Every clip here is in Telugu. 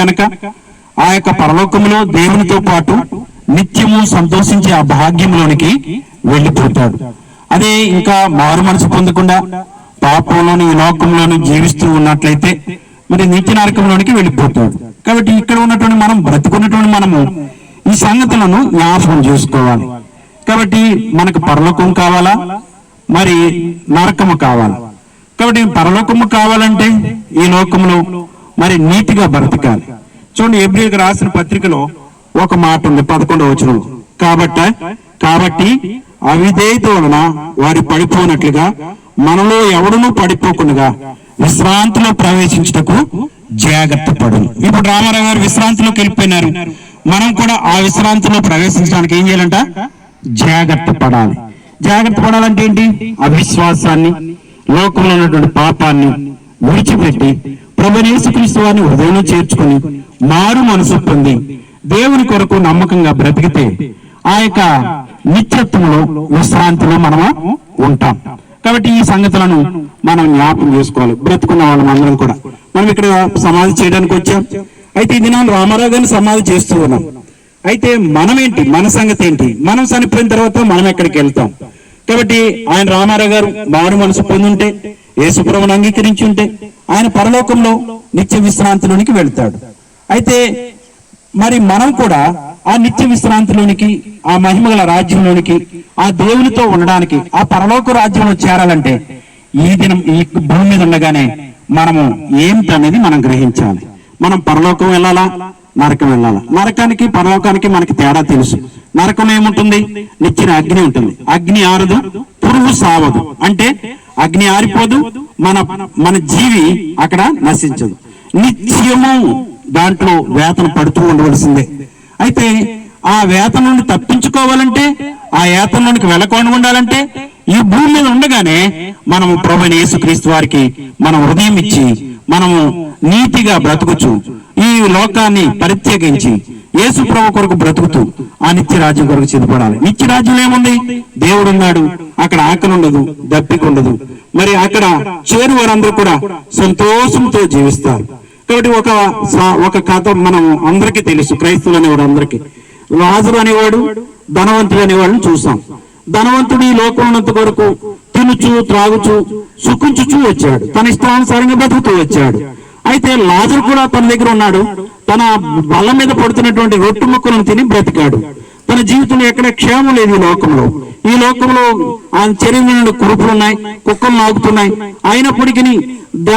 కనుక ఆ యొక్క పరలోకంలో దేవునితో పాటు నిత్యము సంతోషించే ఆ భాగ్యంలోనికి వెళ్ళిపోతాడు. అదే ఇంకా మారు మనసు పొందకుండా పాపంలోని ఈ లోకంలోని జీవిస్తూ ఉన్నట్లయితే మరి నిత్య నరకంలోనికి వెళ్ళిపోతాడు. కాబట్టి ఇక్కడ ఉన్నటువంటి మనం బ్రతుకున్నటువంటి మనము ఈ సంగతులను జ్ఞాపకం చేసుకోవాలి. కాబట్టి మనకు పరలోకం కావాలా? మరి నరకము కావాలా? కాబట్టి పరలోకము కావాలంటే ఈ లోకంలో మరి నీతిగా బ్రతకాలి. చూడండి ఎబ్రిల్కి రాసిన పత్రికలో ఒక మాట ఉంది పదకొండవ వచ్చిన కాబట్టి కాబట్టి అవిధేయత వలన వారి పడిపోనట్లుగా మనలో ఎవడునూ పడిపోకుండా విశ్రాంతిలో ప్రవేశించుటకు జాగ్రత్త పడు ఇప్పుడు రామారావు గారు విశ్రాంతిలోకి వెళ్ళిపోయినారు. మనం కూడా ఆ విశ్రాంతిలో ప్రవేశించడానికి ఏం చేయాలంట? జాగ్రత్త పడాలి. జాగ్రత్త పడాలంటే ఏంటి? అవిశ్వాసాన్ని లోకంలో ఉన్నటువంటి పాపాన్ని విడిచిపెట్టి ప్రభునేసుక్రీస్తు వారిని హృదయంలో చేర్చుకుని మారు మనసు పొంది దేవుని కొరకు నమ్మకంగా బ్రతికితే ఆ యొక్క నిత్యత్వంలో విశ్రాంతిలో మనము ఉంటాం. కాబట్టి ఈ సంగతులను మనం జ్ఞాపకం చేసుకోవాలి. బ్రతుకున్న వాళ్ళం అందరం కూడా. మనం ఇక్కడ సమాధి చేయడానికి వచ్చాం. అయితే ఇది నేను రామారావు గారిని సమాధి చేస్తూ ఉన్నాం. అయితే మనం ఏంటి మన సంగతి ఏంటి? మనం చనిపోయిన తర్వాత మనం ఎక్కడికి వెళ్తాం? కాబట్టి ఆయన రామారావు గారు మారు మనసు పొందుంటే యేసుప్రభుని అంగీకరించి ఉంటే ఆయన పరలోకంలో నిత్య విశ్రాంతిలోనికి వెళ్తాడు. అయితే మరి మనం కూడా ఆ నిత్య విశ్రాంతిలోనికి ఆ మహిమగల రాజ్యంలోనికి ఆ దేవునితో ఉండడానికి ఆ పరలోక రాజ్యంలో చేరాలంటే ఈ దినం ఈ భూమి మీద ఉండగానే మనము ఏంటనేది మనం గ్రహించాలి. మనం పరలోకం వెళ్ళాలా? నరకం వెళ్ళాలి? నరకానికి పరలోకానికి మనకి తేడా తెలుసు. నరకం ఏముంటుంది? నిచ్చిన అగ్ని ఉంటుంది. అగ్ని ఆరదు పురుగు సావదు. అంటే అగ్ని ఆరిపోదు మన మన జీవి అక్కడ నశించదు. నిత్యము దాంట్లో వేతన పడుతూ ఉండవలసిందే. అయితే ఆ వేతన నుండి తప్పించుకోవాలంటే ఆ యాతనలోనికి వెళ్ళకుండా ఉండాలంటే ఈ భూమి మీద ఉండగానే మనము ప్రభుని యేసుక్రీస్తు వారికి మనం హృదయం ఇచ్చి మనము నీతిగా బ్రతుకుచు. ఈ లోకాన్ని పరిత్యేకించి యేసు ప్రభు కొరకు బ్రతుకుతూ ఆ నిత్య రాజ్యం కొరకు సిద్ధపడాలి. నిత్య రాజ్యం ఏముంది దేవుడు ఉన్నాడు అక్కడ ఆకలి ఉండదు దప్పిక ఉండదు మరి అక్కడ చేరు వారందరూ కూడా సంతోషంతో జీవిస్తారు. కాబట్టి ఒక ఒక కథ మనం అందరికీ తెలుసు. క్రైస్తవులు అనేవాడు అందరికీ. రాజులు అనేవాడు ధనవంతుడు అనేవాడిని చూసాం. ధనవంతుడు ఈ లోకం ఉన్నంత వరకు తినుచు త్రాగుచు సుఖించుచూ వచ్చాడు. తన ఇష్టానుసారంగా బతుకుతూ వచ్చాడు. అయితే లాజర్ కూడా తన దగ్గర ఉన్నాడు. తన బల్ల మీద పడుతున్నటువంటి రొట్టు ముక్కలను తిని బ్రతికాడు. తన జీవితంలో ఎక్కడ క్షేమం లేదు ఈ లోకంలో. ఈ లోకంలో ఆ శరీరం నుండి కురుపులు ఉన్నాయి కుక్కలు నాగుతున్నాయి అయినప్పటికీ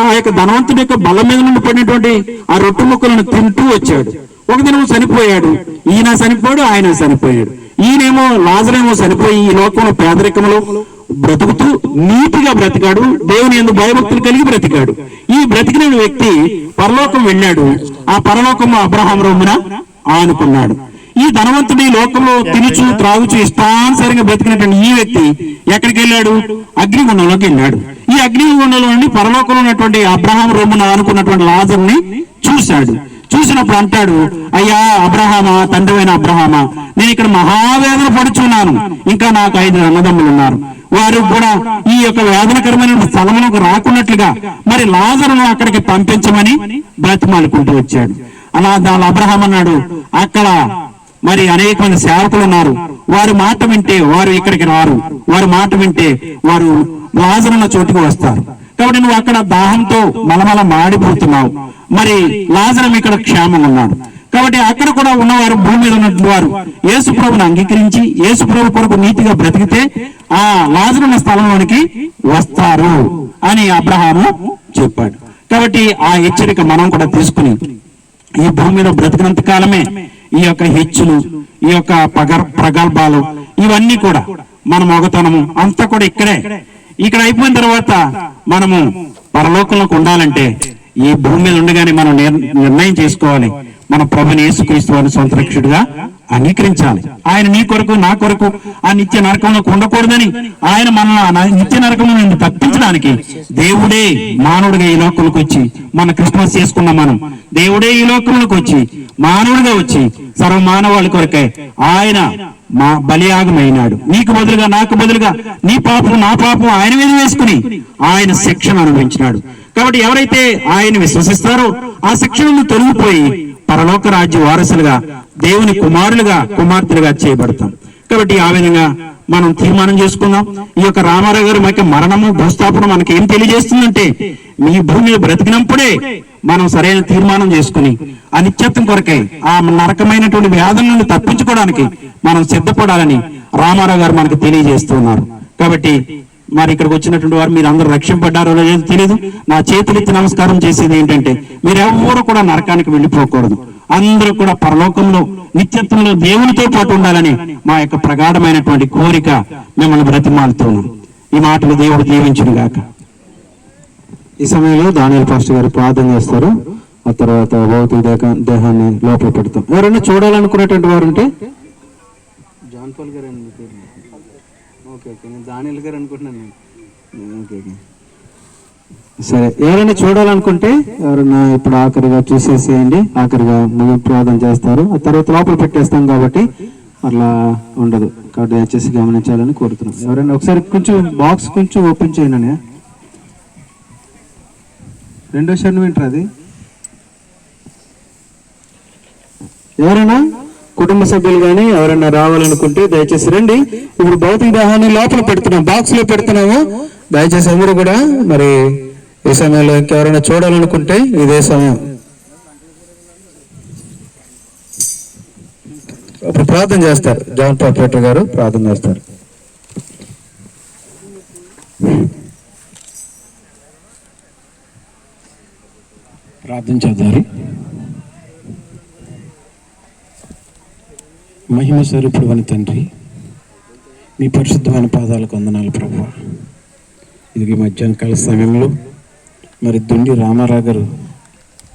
ఆ యొక్క ధనవంతుడి యొక్క బల్ల మీద నుండి పడినటువంటి ఆ రొట్టు ముక్కలను తింటూ వచ్చాడు. ఒక దినం చనిపోయాడు. ఈయన చనిపోయాడు ఆయన చనిపోయాడు. ఈయనేమో లాజరేమో చనిపోయి ఈ లోకంలో పేదరికంలో బ్రతుకుతూ నీతిగా బ్రతికాడు దేవుని ఎందు భయభక్తులు కలిగి బ్రతికాడు. ఈ బ్రతికిన వ్యక్తి పరలోకం వెళ్ళాడు. ఆ పరలోకము అబ్రహాం రొమ్మున ఆనుకున్నాడు. ఈ ధనవంతుడు ఈ లోకంలో తినుచు త్రాగుచు ఇష్టానుసారంగా బ్రతికినటువంటి ఈ వ్యక్తి ఎక్కడికి వెళ్ళాడు? అగ్నిగుండంలోకి వెళ్ళాడు. ఈ అగ్నిగుండంలో నుండి పరలోకంలో ఉన్నటువంటి అబ్రహాం రొమ్మున ఆనుకున్నటువంటి లాజర్ని చూశాడు. చూసినప్పుడు అంటాడు అయ్యా అబ్రహామా తండ్రివైన అబ్రహామా నేను ఇక్కడ మహావేదన పడుచున్నాను. ఇంకా నాకు ఐదు అన్నదమ్ములు ఉన్నారు వారు కూడా ఈ యొక్క వేదనకరమైన స్థలమునకు రాకున్నట్లుగా మరి లాజరును అక్కడికి పంపించమని బ్రతిమాలుకుంటూ వచ్చాడు. అలా దాని అబ్రహాం అన్నాడు అక్కడ మరి అనేక మంది సేవకులు ఉన్నారు. వారి మాట వింటే వారు ఇక్కడికి రారు. వారి మాట వింటే వారు లాజరున్న చోటుకు వస్తారు. కాబట్టి నువ్వు అక్కడ దాహంతో మలమల మాడిపోతున్నావు. మరి లాజరం ఇక్కడ క్షేమం ఉన్నాడు. కాబట్టి అక్కడ కూడా ఉన్నవారు భూమి మీద ఉన్నటువంటి వారు యేసు ప్రభుని అంగీకరించి యేసు ప్రభు కొరకు నీతిగా బ్రతికితే ఆ లాజరున్న స్థలంలోనికి వస్తారు అని అబ్రహాము చెప్పాడు. కాబట్టి ఆ హెచ్చరిక మనం కూడా తీసుకుని ఈ భూమి మీద బ్రతికినంత కాలమే ఈ యొక్క హెచ్చులు ఈ యొక్క ప్రగల్భాలు ఇవన్నీ కూడా మన మొగతనము అంతా కూడా ఇక్కడే ఇక్కడ అయిపోయిన తర్వాత మనము పరలోకంలోకి ఉండాలంటే ఈ భూమి మీద ఉండగానే మనం నిర్ణయం చేసుకోవాలి. మన ప్రభుని యేసుక్రీస్తు వారిని సొంత రక్షకుడిగా అంగీకరించాలి. ఆయన నీ కొరకు నా కొరకు ఆ నిత్య నరకంలోకి ఉండకూడదని ఆయన మనల్ని నిత్య నరకము నుండి తప్పించడానికి దేవుడే మానవుడిగా ఈ లోకంలోకి వచ్చి మన క్రిస్మస్ చేసుకున్నాం మనం. దేవుడే ఈ లోకంలోకి వచ్చి మానవుడిగా వచ్చి సర్వ మానవాళి కొరకే ఆయన మా బలియాగమైనాడు. నీకు బదులుగా నాకు బదులుగా నీ పాపం నా పాపం ఆయన మీద వేసుకుని ఆయన శిక్షణ అనుభవించినాడు. కాబట్టి ఎవరైతే ఆయన విశ్వసిస్తారో ఆ శిక్షణను నుండి తొలగిపోయి పరలోక రాజ్య వారసులుగా దేవుని కుమారులుగా కుమార్తెలుగా చేయబడతాం. కాబట్టి ఆ విధంగా మనం తీర్మానం చేసుకుందాం. ఈ యొక్క రామారావు గారి యొక్క మరణము భూస్థాపన మనకి ఏం తెలియజేస్తుందంటే మీ భూమి బ్రతికినప్పుడే మనం సరైన తీర్మానం చేసుకుని అనిత్యత్వం కొరకై ఆ నరకమైనటువంటి వ్యాధుల నుండి తప్పించుకోవడానికి మనం సిద్ధపడాలని రామారావు గారు మనకు తెలియజేస్తున్నారు. కాబట్టి మరి ఇక్కడికి వచ్చినటువంటి వారు మీరు అందరూ రక్షింపడ్డారో లేదో తెలియదు నా చేతులెత్తి నమస్కారం చేసేది ఏంటంటే మీరు కూడా నరకానికి వెళ్ళిపోకూడదు. అందరూ కూడా పరలోకంలో నిత్యత్వంలో దేవునితో పాటు ఉండాలని మా యొక్క ప్రగాఢమైనటువంటి కోరిక మిమ్మల్ని బ్రతిమాలుతున్నాం. ఈ మాటలు దేవుడు దీవించును గాక ఈ సమయంలో దానియల్ పాస్టర్ గారు ప్రార్థన చేస్తారు. ఆ తర్వాత భౌతిక దేహ- దేహాన్ని లోపల పెడతాం. ఎవరైనా చూడాలనుకునేటువంటి వారు ఉంటే జాన్పాల్ గారు ఓకే ఓకే. నేను దానియల్ గారు అనుకుంటున్నాను నేను. Okay okay. సరే ఎవరైనా చూడాలనుకుంటే ఎవరైనా ఇప్పుడు ఆఖరిగా చూసేసేయండి. ఆఖరిగా ముగింపు ప్రార్థన చేస్తారు. ఆ తర్వాత లోపల పెట్టేస్తాం కాబట్టి అట్లా ఉండదు. కాబట్టి దయచేసి గమనించాలని కోరుతున్నాం. ఎవరైనా ఒకసారి కొంచెం బాక్స్ కొంచెం ఓపెన్ చేయండి. రెండో షర్ట్ వింటారు అది? ఎవరైనా? కుటుంబ సభ్యులు కానీ ఎవరైనా రావాలనుకుంటే దయచేసి రండి. ఇప్పుడు భౌతిక దాహాన్ని లోపల పెడుతున్నాం బాక్స్లో పెడుతున్నాము. దయచేసి అందరూ కూడా మరి ఈ సమయంలో ఇంకెవరైనా చూడాలనుకుంటే ఇదే సమయం. అప్పుడు ప్రార్థన చేస్తారు. జాన్ పాపేటర్ గారు ప్రార్థన చేస్తారు. ప్రార్థన చేద్దారు మహిమ స్వరూపుడు అని తండ్రి మీ పరిశుద్ధమైన పాదాలకు వందనాలు ప్రభు ఇది మధ్యాహ్న కాల సమయంలో మరి దుండి రామారావు గారు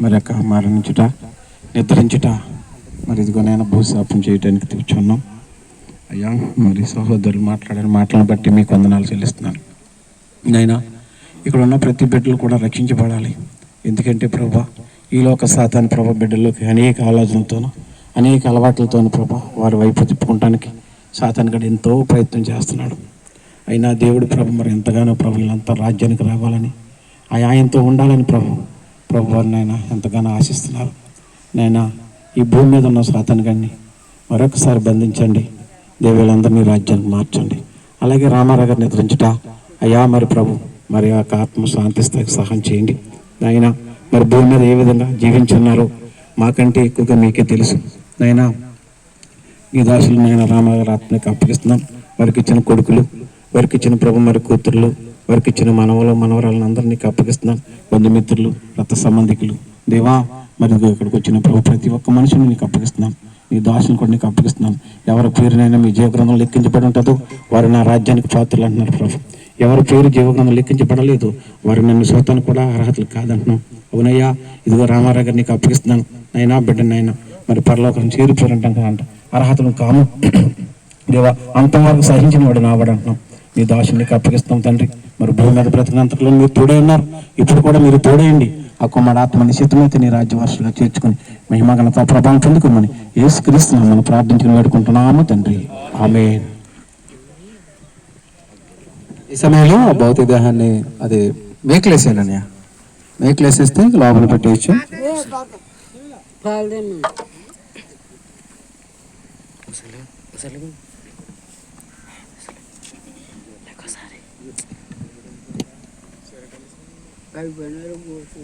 మరి అక్క మరణించుట నిద్రించుట మరి ఇదిగో నేను భూశాపం చేయడానికి తెచ్చున్నాం అయ్యా మరి సహోదరులు మాట్లాడిన మాటలను బట్టి మీకు వందనాలు చెల్లిస్తున్నాను. నైనా ఇక్కడ ఉన్న ప్రతి బిడ్డలు కూడా రక్షించబడాలి. ఎందుకంటే ప్రభా ఈ లోక సాతాన్ ప్రభా బిడ్డల్లోకి అనేక ఆలోచనలతోనూ అనేక అలవాట్లతో ప్రభా వారి వైపు తిప్పుకోవటానికి సాతాన్ ఎంతో ప్రయత్నం చేస్తున్నాడు. అయినా దేవుడు ప్రభు మరి ఎంతగానో ప్రభు వీళ్ళంతా రాజ్యానికి రావాలని ఆ ఆయనతో ఉండాలని ప్రభు ప్రభు వారిని ఆయన ఎంతగానో ఆశిస్తున్నారు. నైనా ఈ భూమి మీద ఉన్న సాతాన్ గడిని మరొకసారి బంధించండి. దేవుళ్ళందరినీ రాజ్యానికి మార్చండి. అలాగే రామారావు గారిని నిద్రించుట అయ్యా మరి ప్రభు మరి ఒక ఆత్మ శాంతిస్తాకి సహాయం చేయండి. ఆయన మరి భూమి మీద ఏ విధంగా జీవించున్నారో మాకంటే ఎక్కువగా మీకే తెలుసు. నైనా ఈ దాసులు నాయన రామగారి ఆత్మకి అప్పగిస్తున్నాం వారికి ఇచ్చిన కొడుకులు వారికి ఇచ్చిన ప్రభు మరి కూతుర్లు వారికి ఇచ్చిన మనవలు మనవరాలను అందరినీ అప్పగిస్తున్నాం బంధుమిత్రులు రక్త సంబంధికులు. దేవా మరి ఇక్కడికి వచ్చిన ప్రభు ప్రతి ఒక్క మనిషిని నీకు అప్పగిస్తున్నాం నీ దాసుని కూడా నీకు అప్పగిస్తున్నాం ఎవరి పేరునైనా మీ జీవగ్రంథం లెక్కించబడి ఉంటుందో వారు నా రాజ్యానికి పాత్రలు అంటున్నారు ప్రభు. ఎవరి పేరు జీవగ్రంథం లెక్కించబడలేదు వారు నన్ను సోతాను కూడా అర్హతలు కాదంటున్నాం. అవునయ్యా ఇదిగో రామారావు గారు నీకు అప్పగిస్తున్నాను నైనా బిడ్డనైనా మరి పరలోకం చేరిపోరంటాం కదంట. అర్హతలు కాము. దేవా అంతవరకు సహించిన వాడు నావాడు అంటున్నాం. నీ దాసుని అప్పగిస్తాం తండ్రి. మరి భూమి మీద బ్రతికినంతలో మీరు తోడే ఉన్నారు. ఇప్పుడు కూడా మీరు తోడేయండి. ఆ కుమారు ఆత్మ నిశ్చితమైతే నీ రాజ్యవాసులుగా చేర్చుకుని మహిమగనత ప్రభావం పొందుకోమని యేసు క్రీస్తున్నాం మనం ప్రార్థించుకుని వేడుకుంటున్నాము తండ్రి. ఆమె ఈ సమయంలో భౌతిక దేహాన్ని అది మేకలేసాను అన్నయ్య మేకలేసేస్తే లోపల పెట్టేయచ్చు. Salim. Lako sari. Kay banaro mo po.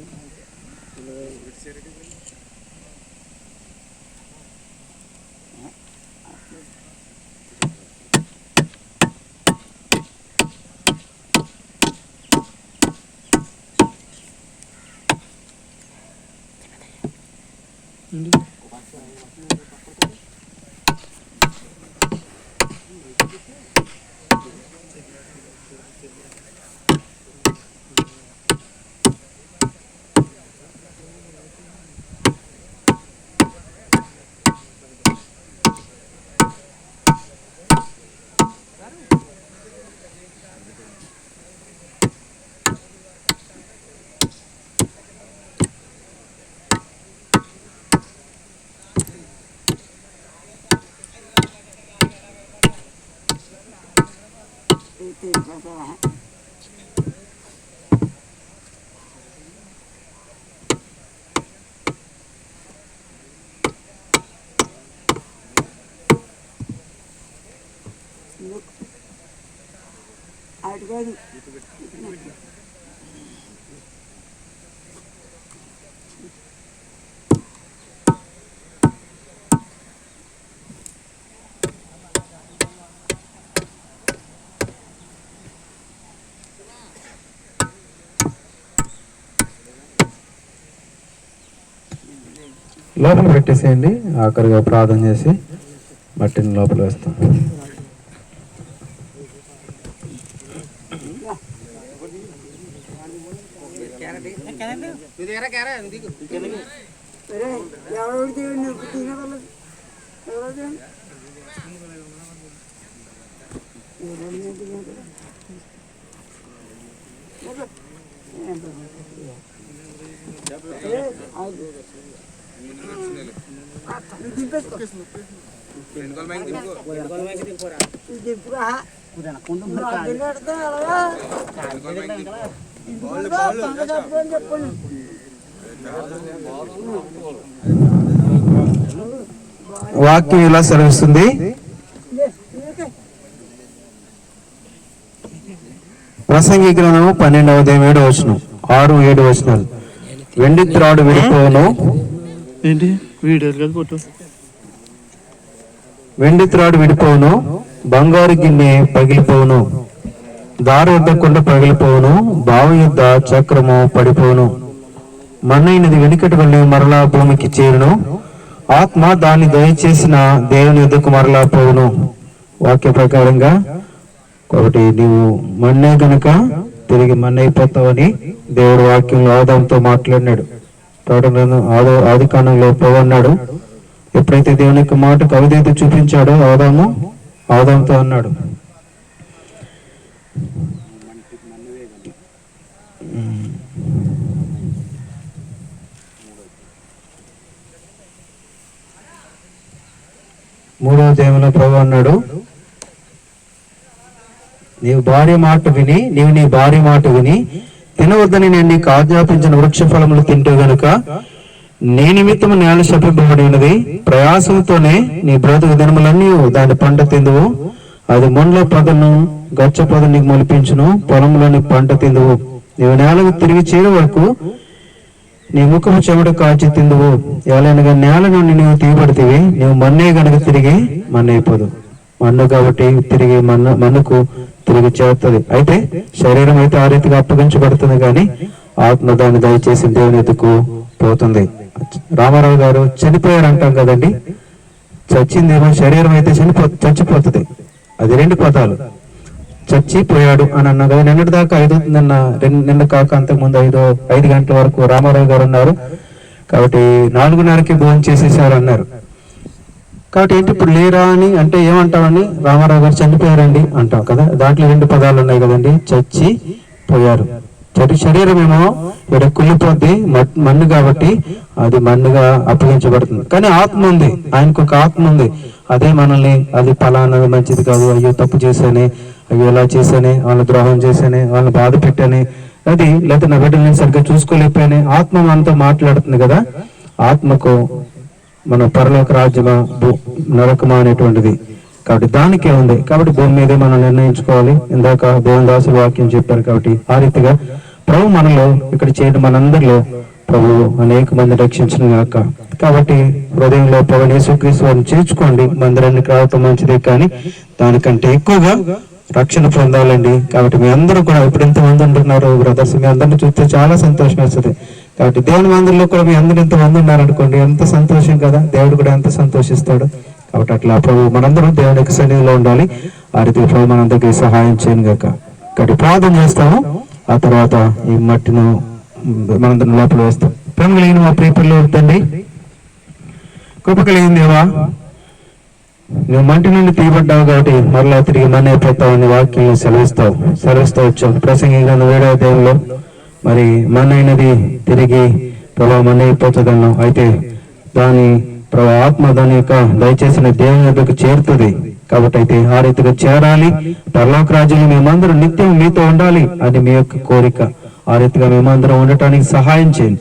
Hindi. Thank you. 먹어. 아, 이건 లోపల పెట్టేసేయండి. ఆఖరిగా ప్రార్థన చేసి మట్టిని లోపల వేస్తాం. వాక్యం ఇలా సెలవిస్తుంది? ప్రసంగి గ్రంథము పన్నెండవ అధ్యాయం ఏడవ వచనం ఆరు ఏడు వచనాలు. వెండి త్రాడు విడిపోను ఏంటి? వీడియోలు కదా ఫోటో. వెండి త్రాడు విడిపోవును బంగారు గిన్నె పగిలిపోవును దారి యొద్ద కొండ పగిలిపోవును బావి యొద్ద చక్రము పడిపోవును. మన్నైనది వెనుకటి వల్లే మరలా భూమికి చేరును ఆత్మ దాన్ని దయచేసిన దేవుని యొద్దకు మరలా పోవును. వాక్య ప్రకారంగా ఒకటి నీవు మన్నే గనుక తిరిగి మన్నైపోతావని దేవుడు వాక్యంలో ఆదంతో మాట్లాడినాడు. తోటలను ఆదో ఆది కాలంలో పోవన్నాడు ఎప్పుడైతే దేవుని యొక్క మాటకు అవిధేత చూపించాడో ఆదాము ఆదాంతో అన్నాడు. మూడవ దేవుని ప్రభు అన్నాడు నీవు భార్య మాట విని నీవు నీ భార్య మాట విని తినవద్దని నేను నీకు ఆజ్ఞాపించిన వృక్ష ఫలములు తింటే గనుక నీ నిమిత్తము నేల శపింపబడి ఉన్నది. ప్రయాసంతోనే నీ బ్రతుకు దినములన్నీ దాని పంట తిందువు. అది మొండ్ల పొదను గచ్చ పొద నీకు మొలిపించును. పొలంలోని పంట తిందువు. నీవు నేలకు తిరిగి చేరే వరకు నీ ముఖము చెమట కాచి తిందువు. ఎవరైనా నేల నుండి నీవు తీయబడితివి నీవు మన్నే గనక తిరిగి మన్నైపోదు మన్ను కాబట్టి తిరిగి మన్ను మన్నుకు తిరిగి చేరుతుంది అయితే శరీరం అయితే ఆ రీతిగా అప్పగించబడుతుంది కానీ ఆత్మ దాన్ని దయచేసి దేవుని ఎత్తుకు పోతుంది. రామారావు గారు చనిపోయారు అంటాం కదండి. చచ్చిందేమో శరీరం అయితే చనిపో చచ్చిపోతుంది. అది రెండు పదాలు. చచ్చిపోయాడు అని అన్నా కదా నిన్నటి దాకా ఐదు నిన్న నిన్న కాక అంతకు ముందు ఐదు ఐదు గంటల వరకు రామారావు గారు ఉన్నారు. కాబట్టి నాలుగున్నరకి భోజనం చేసేసారు అన్నారు. కాబట్టి ఏంటి? ఇప్పుడు లేరా అని అంటే ఏమంటామని రామారావు గారు చనిపోయారండి అంటాం కదా. దాంట్లో రెండు పదాలు ఉన్నాయి కదండి. చచ్చి పోయారు. చరి శరీరం ఏమో ఇక్కడ కుళ్ళిపోద్ది మన్ను కాబట్టి అది మన్నుగా అప్పగించబడుతుంది. కానీ ఆత్మ ఉంది. ఆయనకు ఒక ఆత్మ ఉంది. అదే మనల్ని అది ఫలానది మంచిది కాదు. అయ్యో తప్పు చేశానే. అయ్యో ఇలా చేశానే. వాళ్ళని ద్రోహం చేశానే. వాళ్ళని బాధ పెట్టానే. అది లేకపోతే నా బిడ్డలు నేను సరిగ్గా చూసుకోలేకపోయానే. ఆత్మ మనతో మాట్లాడుతుంది కదా. ఆత్మకు మన పరలోక రాజ్యమా భూ- నరకమా అనేటువంటిది. కాబట్టి దానికే ఉంది. కాబట్టి భూమి మీదే మనం నిర్ణయించుకోవాలి. ఇందాక దేవదాసు వాక్యం చెప్పారు కాబట్టి ఆ రీతిగా ప్రభు మనలో ఇక్కడ చేయడం మనందరిలో ప్రభు అనేక మంది రక్షించిన గాక. కాబట్టి హృదయంలో పవన్ యేసుక్రీస్తు వారిని చేర్చుకోండి. మందిరానికి రావటం మంచిదే కానీ దానికంటే ఎక్కువగా రక్షణ పొందాలండి. కాబట్టి మీ అందరూ కూడా ఇప్పుడు ఎంత మంది ఉంటున్నారు బ్రదర్స్ మీ అందరిని చూస్తే చాలా సంతోషం వేస్తుంది. కాబట్టి దేవుని మందిరంలో కూడా మీ అందరు ఎంత మంది ఉన్నారనుకోండి ఎంత సంతోషం కదా? దేవుడు కూడా ఎంత సంతోషిస్తాడు. కాబట్టి అట్లా ప్రభు మనందరం దేవుని యొక్క సన్నిధిలో ఉండాలి. ఆ రీతి ప్రభు మనందరికీ సహాయం చేయను గాక. కాబట్టి ప్రార్థన చేస్తాము. ఆ తర్వాత ఈ మట్టిను మనందరం లోపల వేస్తాం. ప్రేమ కలిగిన మా ప్రియపిల్లలు తండ్రి కృప కలిగిన దేవా నువ్వు మంటి నుండి తీయబడ్డావు కాబట్టి మరలా తిరిగి మన పోతావు అని వాక్యం సెలవిస్తావు. సెలవిస్తూ వచ్చావు. ప్రసంగిగా నువ్వు వేడే దేవుల్లో మరి మన తిరిగి ప్రభావ మన అయిపోతుందన్నావు అయితే దాని ప్రభా ఆత్మ దాని యొక్క దయచేసిన దేవుని యొక్కకు చేరుతుంది. కాబట్టి అయితే ఆ రీతిగా చేరాలి. పరలోక రాజ్యంలో మేమందరం నిత్యం మీతో ఉండాలి అది మీ యొక్క కోరిక. ఆ రీతిగా మేమందరం ఉండటానికి సహాయం చేయండి.